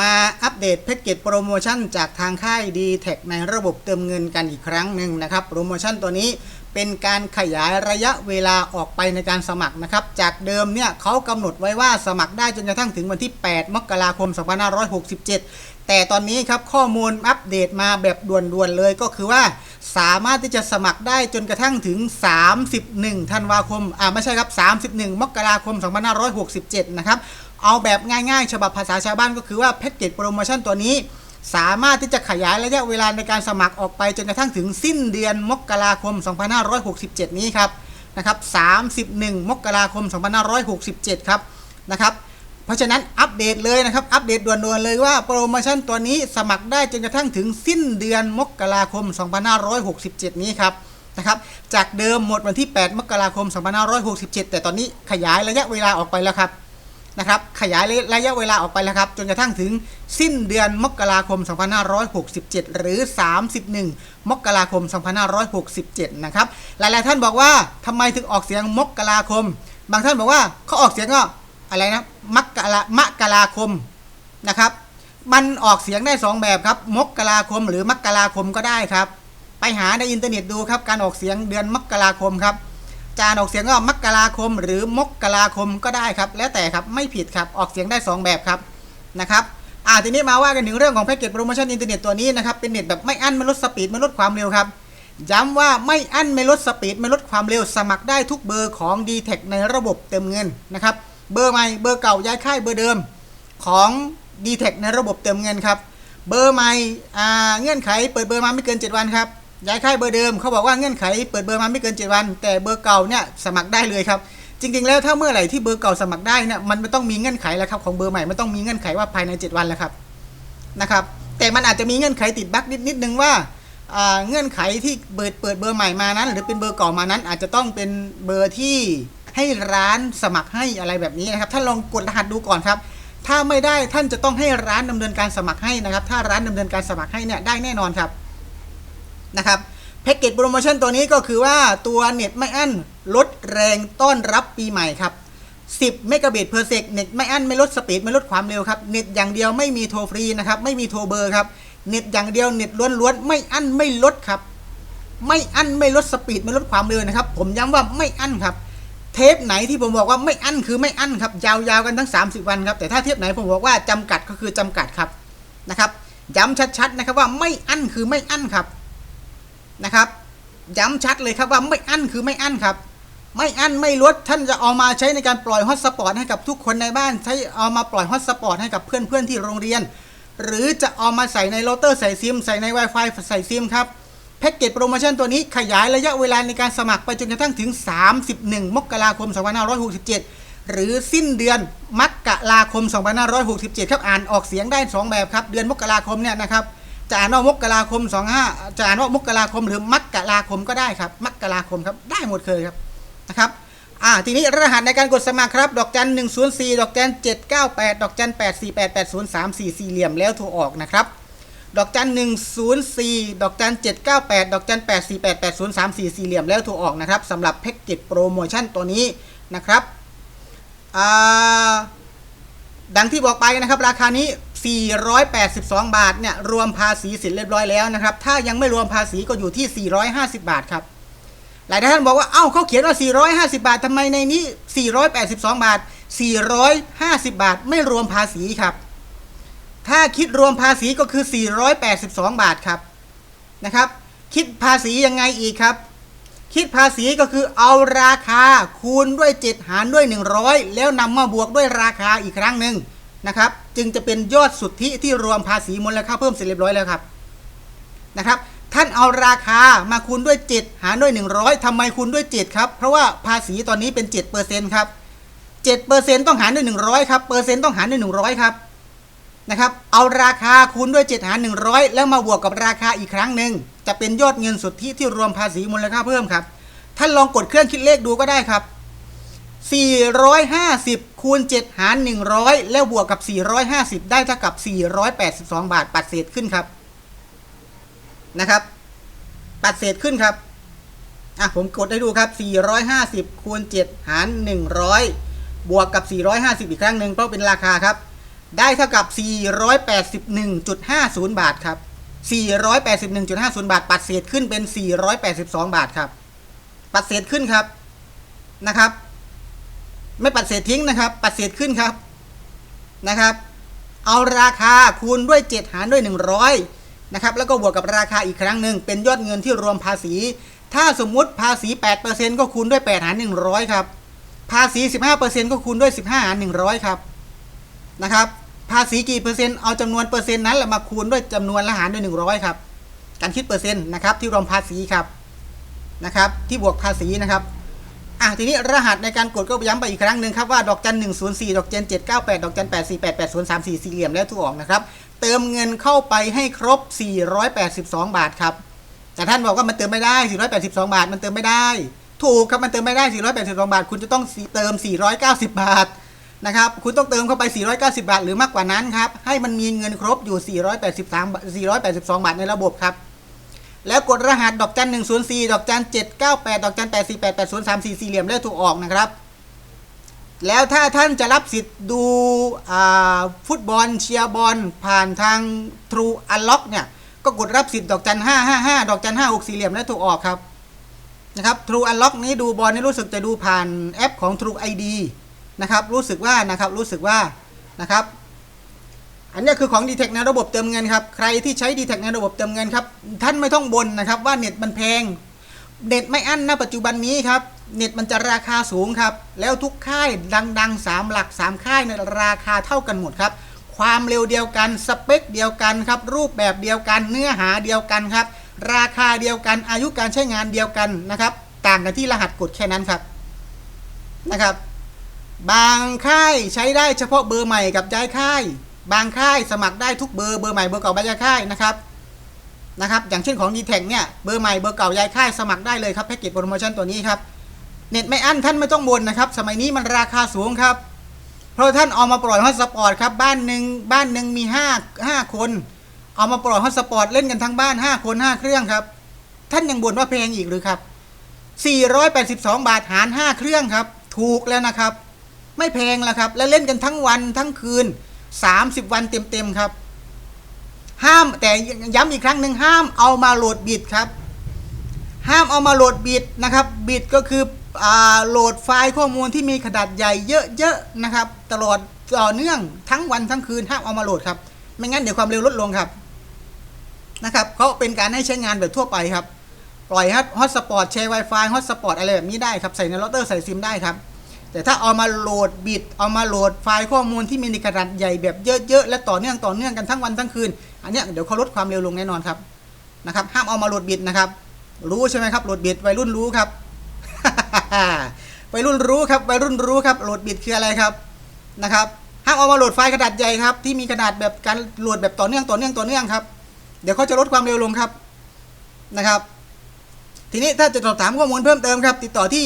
มาอัปเดตแพ็กเกจโปรโมชั่นจากทางค่าย d t แทในระบบเติมเงินกันอีกครั้งหนึ่งนะครับ โปรโมชั่นตัวนี้เป็นการขยายระยะเวลาออกไปในการสมัครนะครับ จากเดิมเนี่ยเขากำหนดไว้ว่าสมัครได้จนกระทั่งถึงวันที่ 8 มกราคม 2567 แต่ตอนนี้ครับข้อมูลอัปเดตมาแบบด่วนๆเลยก็คือว่า สามารถที่จะสมัครได้จนกระทั่งถึง 31 ธันวาคม อ่าไม่ใช่ครับ 31 มกราคม 2567 นะครับ เอาแบบง่ายๆ ฉบับภาษาชาวบ้านก็คือว่าแพ็กเกจโปรโมชั่นตัวนี้ สามารถที่จะขยายระยะเวลาในการสมัครออกไปจนกระทั่งถึงสิ้นเดือนมกราคม 2567 นี้ครับ นะครับ 31 มกราคม 2567 ครับ นะครับ เพราะฉะนั้นอัปเดตเลยนะครับ อัปเดตด่วนๆเลยว่าโปรโมชั่นตัวนี้สมัครได้จนกระทั่งถึงสิ้นเดือนมกราคม 2567 นี้ครับนะครับจากเดิมหมดวันที่ 8 มกราคม 2567 แต่ตอนนี้ขยายระยะเวลาออกไปแล้วครับนะครับขยายระยะเวลาออกไปแล้วครับจนกระทั่งถึงสิ้นเดือนมกราคม 2567 หรือ 31 มกราคม 2567 นะครับหลายๆท่านบอกว่าทำไมถึงออกเสียงมกราคม บางท่านบอกว่าเขาออกเสียงก็ อะไรนะมกรามกราคมนะครับ มันออกเสียงได้ 2 แบบครับ มกราคม หรือมกราคมก็ได้ครับ ไปหาในอินเทอร์เน็ตดูครับ การออกเสียงเดือนมกราคมครับจานออกเสียงก็มกราคม หรือมกราคมก็ได้ครับ แล้วแต่ครับไม่ผิดครับออกเสียงได้ 2 แบบครับนะครับอ่าทีนี้มาว่ากันถึงเรื่องของแพ็กเกจโปรโมชั่นอินเทอร์เน็ตตัวนี้นะครับเป็นเน็ตแบบไม่อั้นไม่ลดสปีดไม่ลดความเร็วครับย้ำว่าไม่อั้นไม่ลดสปีดไม่ลดความเร็วสมัครได้ทุกเบอร์ของ d t แทในระบบเติมเงินนะครับ เบอร์ใหม่เบอร์เก่าย้ายค่ายเบอร์เดิมของ d t แทในระบบเติมเงินครับ เบอร์ใหม่เงื่อนไขเปิดเบอร์มาไม่เกิน 7 วันครับ ย้ายค่ายเบอร์เดิมเขาบอกว่าเงื่อนไขเปิดเบอร์มาไม่เกิน 7 วัน แต่เบอร์เก่าเนี่ยสมัครได้เลยครับจริงๆ แล้วถ้าเมื่อไหร่ที่เบอร์เก่าสมัครได้เนี่ยมันไม่ต้องมีเงื่อนไขแล้วครับของเบอร์ใหม่ไม่ต้องมีเงื่อนไขว่าภายใน 7 วันแล้วครับนะครับ แต่มันอาจจะมีเงื่อนไขติดบั๊กนิดนิดนึงว่าอ่าเงื่อนไขที่เปิดเปิดเบอร์ใหม่มานั้น หรือเป็นเบอร์เก่ามานั้น อาจจะต้องเป็นเบอร์ที่ ให้ร้านสมัครให้อะไรแบบนี้นะครับท่านลองกดรหัสดูก่อนครับถ้าไม่ได้ท่านจะต้องให้ร้านดำเนินการสมัครให้นะครับ ถ้าร้านดำเนินการสมัครให้เนี่ยได้แน่นอนครับนะครับแพ็กเกจโปรโมชั่นตัวนี้ก็คือว่าตัวเน็ตไม่อั้นลดแรงต้อนรับปีใหม่ครับ10เมกะบิตเพอร์เซกเน็ตไม่อั้นไม่ลดสปีดไม่ลดความเร็วครับเน็ตอย่างเดียวไม่มีโทรฟรีนะครับไม่มีโทรเบอร์ครับเน็ตอย่างเดียวเน็ตล้วนๆไม่อั้นไม่ลดครับ ไม่อั้นไม่ลดสปีดไม่ลดความเร็วนะครับ ผมย้ำว่าไม่อั้นครับ เทปไหนที่ผมบอกว่าไม่อั้นคือไม่อั้นครับ ยาวๆกันทั้ง 30 วันครับ แต่ถ้าเทปไหนผมบอกว่าจำกัดก็คือจำกัดครับนะครับ ย้ำชัดๆนะครับว่าไม่อั้นคือไม่อั้นครับนะครับ ย้ำชัดเลยครับว่าไม่อั้นคือไม่อั้นครับ ไม่อั้นไม่ลดท่านจะเอามาใช้ในการปล่อยฮอตสปอร์ตให้กับทุกคนในบ้านใช้เอามาปล่อยฮอตสปอร์ตให้กับเพื่อนๆที่โรงเรียน หรือจะเอามาใส่ในโรเตอร์ใส่ซิม ใส่ใน Wi-Fi ใส่ซิมครับ แพ็กเกจโปรโมชั่นตัวนี้ขยายระยะเวลาในการสมัครไปจนกระทั่งถึง 31 มกราคม 2567 หรือสิ้นเดือนมกราคม 2567 ครับอ่านออกเสียงได้ 2 แบบครับ เดือนมกราคมเนี่ยนะครับจะอ่านว่ามกราคม 25จะอ่านว่ามกราคมหรือมกราคมก็ได้ครับ มกราคมครับได้หมดเลยครับนะครับอ่าทีนี้รหัสในการกดสมัครครับ ดอกจัน104 ดอกจัน798 ดอกจัน848 803 4สี่เหลี่ยมแล้วโทรออกนะครับ ดอกจัน104ดอกจัน798ดอกจัน848 803 4สี่เหลี่ยมแล้วโทรออกนะครับสำหรับแพ็กเกจโปรโมชั่นตัวนี้นะครับดังที่บอกไปนะครับราคานี้ 482 บาทเนี่ยรวมภาษีเสร็จเรียบร้อยแล้วนะครับ ถ้ายังไม่รวมภาษีก็อยู่ที่ 450 บาทครับ หลายท่านบอกว่า เอ้าเขาเขียนว่า 450 บาททำไมในนี้ 482 บาท 450 บาท ไม่รวมภาษีครับ ถ้าคิดรวมภาษีก็คือ 482 บาทครับนะครับ คิดภาษียังไงอีกครับ คิดภาษีก็คือเอาราคาคูณด้วย 7 หารด้วย 100 แล้วนำมาบวกด้วยราคาอีกครั้งหนึ่งนะครับ จึงจะเป็นยอดสุทธิที่รวมภาษีมูลค่าเพิ่มเสร็จเรียบร้อยแล้วครับนะครับ ท่านเอาราคามาคูณด้วย 7 หารด้วย 100ทำไมคูณด้วย 7 ครับ เพราะว่าภาษีตอนนี้เป็น7%ครับ7%ต้องหารด้วย 100 ครับเปอร์เซ็นต์ต้องหารด้วย 100 ครับ นะครับ เอาราคาคูณด้วย 7 หาร 100 แล้วมาบวกกับราคาอีกครั้งหนึ่งจะเป็นยอดเงินสุทธิที่รวมภาษีมูลค่าเพิ่มครับ ท่านลองกดเครื่องคิดเลขดูก็ได้ครับ 450 คูณ 7 หาร 100 แล้วบวกกับ 450 ได้เท่ากับ 482 บาท ปัดเศษขึ้นครับ นะครับ ปัดเศษขึ้นครับ อะผมกดให้ดูครับ 450 คูณ 7 หาร 100 บวกกับ 450 อีกครั้งหนึ่งเพราะเป็นราคาครับ ได้เท่ากับ 481.50 บาทครับ 481.50 บาท ปัดเศษขึ้นเป็น 482 บาทครับ ปัดเศษขึ้นครับนะครับ ไม่ปัดเศษทิ้งนะครับ ปัดเศษขึ้นครับนะครับ เอาราคาคูณด้วย 7 หารด้วย 100นะครับแล้วก็บวกกับราคาอีกครั้งหนึ่งเป็นยอดเงินที่รวมภาษี ถ้าสมมุติภาษี 8%ก็คูณด้วย 8 หาร 100 ครับ ภาษี 15%ก็คูณด้วย 15 หาร 100 ครับ นะครับ ภาษีกี่เปอร์เซ็นต์ เอาจำนวนเปอร์เซ็นต์นั้นแหละมาคูณด้วยจำนวนและหารด้วย 100 ครับ การคิดเปอร์เซ็นต์นะครับที่รวมภาษีครับนะครับ ที่บวกภาษีนะครับอะทีนี้รหัสในการกดก็ย้ำไปอีกครั้งหนึ่งครับว่าดอกจันหนึ่งศูนย์สี่ดอกจันเจ็ดเก้าแปดดอกจันแปดสี่แปดแปดศูนย์สามสี่สี่เหลี่ยมและถูกออกนะครับ เติมเงินเข้าไปให้ครบ482บาทครับ แต่ท่านบอกว่ามันเติมไม่ได้482บาทมันเติมไม่ได้ ถูกครับมันเติมไม่ได้482บาท คุณจะต้องเติม490บาท นะครับ คุณต้องเติมเข้าไป 490 บาท หรือมากกว่านั้นครับ ให้มันมีเงินครบอยู่ 483 482 บาทในระบบครับ แล้วกดรหัสดอกจัน 104 ดอกจัน 798 ดอกจัน 848 8034สี่เหลี่ยมแล้วถูกออกนะครับ แล้วถ้าท่านจะรับสิทธิ์ดูฟุตบอลเชียร์บอลผ่านทาง True Unlock เนี่ย ก็กดรับสิทธิ์ดอกจัน 555 ดอกจัน 56 สี่เหลี่ยมแล้วถูกออกครับ นะครับ True Unlock นี้ดูบอลนี่รู้สึกจะดูผ่านแอปของ True ID นะครับรู้สึกว่านะครับรู้สึกว่านะครับอันนี้คือของ d t แทในระบบเติมเงินครับใครที่ใช้ d t แทในระบบเติมเงินครับท่านไม่ต้องบ่นนะครับว่าเน็ตมันแพงเน็ตไม่อั้นนะปัจจุบันนี้ครับเน็ตมันจะราคาสูงครับแล้วทุกค่ายดังๆ 3 หลัก 3 ค่ายในราคาเท่ากันหมดครับความเร็วเดียวกันสเปคเดียวกันครับรูปแบบเดียวกันเนื้อหาเดียวกันครับราคาเดียวกันอายุการใช้งานเดียวกันนะครับต่างกันที่รหัสกดแค่นั้นครับนะครับ บางค่ายใช้ได้เฉพาะเบอร์ใหม่กับย้ายค่าย บางค่ายสมัครได้ทุกเบอร์เบอร์ใหม่เบอร์เก่าย้ายค่ายนะครับนะครับ อย่างเช่นของ d t แทเนี่ยเบอร์ใหม่เบอร์เก่าย้ายค่ายสมัครได้เลยครับแพ็กเกจโปรโมชั่นตัวนี้ครับเน็ตไม่อั้นท่านไม่ต้องบ่นนะครับ สมัยนี้มันราคาสูงครับ เพราะท่านเอามาปล่อยฮอตสปอร์ตครับบ้านหนึ่งบ้านหนึ่งมี5 5คน เอามาปล่อยฮอตสปอร์ตเล่นกันทั้งบ้าน 5 คน 5 เครื่องครับ ท่านยังบ่นว่าแพงอีกหรือครับ 482 บาทหาร 5 เครื่องครับ ถูกแล้วนะครับ ไม่แพงแล้วครับ และเล่นกันทั้งวันทั้งคืน 30 วันเต็มๆครับ ห้ามแต่ย้ำอีกครั้งหนึ่งห้ามเอามาโหลดบิดครับ ห้ามเอามาโหลดบิดนะครับ บิดก็คืออโหลดไฟล์ข้อมูลที่มีขนาดใหญ่เยอะๆนะครับ ตลอดต่อเนื่องทั้งวันทั้งคืนห้ามเอามาโหลดครับ ไม่งั้นเดี๋ยวความเร็วลดลงครับนะครับเขาเป็นการให้ใช้งานแบบทั่วไปครับ ปล่อยฮอตสปอร์ตแชร์ Wi-Fi ฮอตสปอร์ตอะไรแบบนี้ได้ครับ ใส่ในเราเตอร์ใส่ซิมได้ครับ แต่ถ้าเอามาโหลดบิดเอามาโหลดไฟล์ข้อมูลที่มีในขนาดใหญ่แบบเยอะๆและต่อเนื่องต่อเนื่องกันทั้งวันทั้งคืน อันนี้เดี๋ยวเขาลดความเร็วลงแน่นอนครับนะครับ ห้ามเอามาโหลดบิดนะครับ รู้ใช่ไหมครับโหลดบิดวัยรุ่นรู้ครับวัยรุ่นรู้ครับวัยรุ่นรู้ครับโหลดบิดคืออะไรครับนะครับห้ามเอามาโหลดไฟล์ขนาดใหญ่ครับที่มีขนาดแบบการโหลดแบบต่อเนื่องต่อเนื่องต่อเนื่องครับ เดี๋ยวเขาจะลดความเร็วลงครับนะครับ ทีนี้ถ้าจะสอบถามข้อมูลเพิ่มเติมครับ ติดต่อที่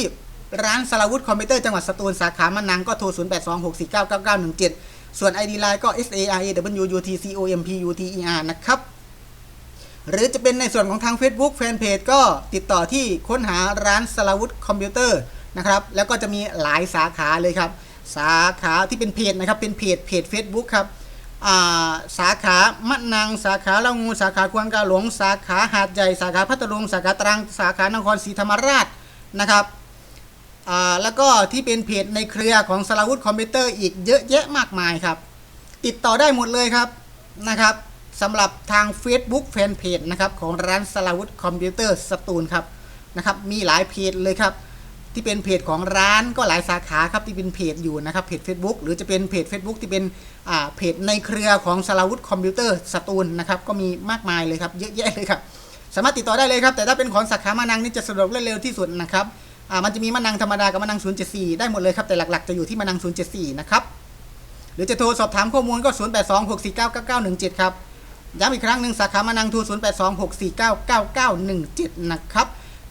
ร้านสลาวุธคอมพิวเตอร์จังหวัดสตูลสาขามะนังก็โทร 0826499917 ส่วน ID Line ก็ s a r a w u t c o m p u t e r นะครับ หรือจะเป็นในส่วนของทาง Facebook Fanpage ก็ติดต่อที่ค้นหาร้านสลาวุธคอมพิวเตอร์นะครับ แล้วก็จะมีหลายสาขาเลยครับ สาขาที่เป็นเพจนะครับ เป็นเพจเพจ Facebook ครับาสาขามะนัง สาขาละงู สาขาควางกาหลง สาขาหาดใหญ่ สาขาพัทลุง สาขาตรัง สาขานครศรีธรรมราชนะครับ แล้วก็ที่เป็นเพจในเครือของสลาวุธคอมพิวเตอร์อีกเยอะแยะมากมายครับ ติดต่อได้หมดเลยครับนะครับสำหรับทาง Facebook Fanpage นะครับของร้านสลาวุธคอมพิวเตอร์สตูลครับนะครับมีหลายเพจเลยครับ ที่เป็นเพจของร้านก็หลายสาขาครับที่เป็นเพจอยู่นะครับเพจ Facebook หรือจะเป็นเพจ Facebook ที่เป็นอ่าเพจในเครือของสลาวุธคอมพิวเตอร์สตูลนะครับก็มีมากมายเลยครับเยอะแยะเลยครับสามารถติดต่อได้เลยครับ แต่ถ้าเป็นของสาขามานังนี่จะสะดวกและเร็วที่สุดนะครับ อ่ามันจะมีมานังธรรมดากับมานัง 074 ได้หมดเลยครับแต่หลักๆจะอยู่ที่มานัง 074 นะครับหรือจะโทรสอบถามข้อมูลก็ 0826499917 ครับย้ำอีกครั้งหนึ่งสาขามานังทร0826499917 นะครับ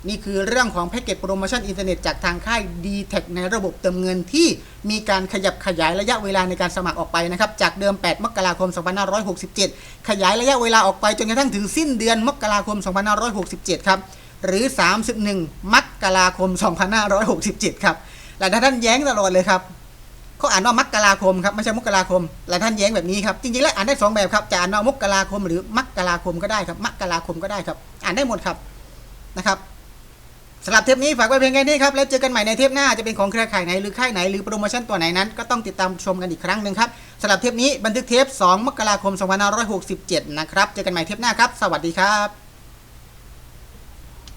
นี่คือเรื่องของแพ็กเกจโปรโมชั่นอินเทอร์เน็ตจากทางค่าย d t แทในระบบเติมเงินที่มีการขยับขยายระยะเวลาในการสมัครออกไปนะครับ จากเดิม 8 มกราคม 2567 ขยายระยะเวลาออกไปจนกระทั่งถึงสิ้นเดือนมกราคม 2567 ครับ หรือ 31 มกราคม 2567 ครับและถ้าท่านแย้งตลอดเลยครับเขาอ่านว่ามกกราคมครับไม่ใช่มกราคม หลายท่านแย้งแบบนี้ครับ จริงๆแล้วอ่านได้สองแบบครับ จะอ่านว่ามกราคมหรือมกกราคมก็ได้ครับมกกราคมก็ได้ครับ อ่านได้หมดครับ นะครับสำหรับเทปนี้ฝากไว้เพียงแค่นี้ครับ แล้วเจอกันใหม่ในเทปหน้าจะเป็นของเครือข่ายไหนหรือค่ายไหนหรือโปรโมชั่นตัวไหนนั้นก็ต้องติดตามชมกันอีกครั้งหนึ่งครับสำหรับเทปนี้บันทึกเทป 2 มกราคม 2567 นะครับ เจอกันใหม่เทปหน้าครับ สวัสดีครับ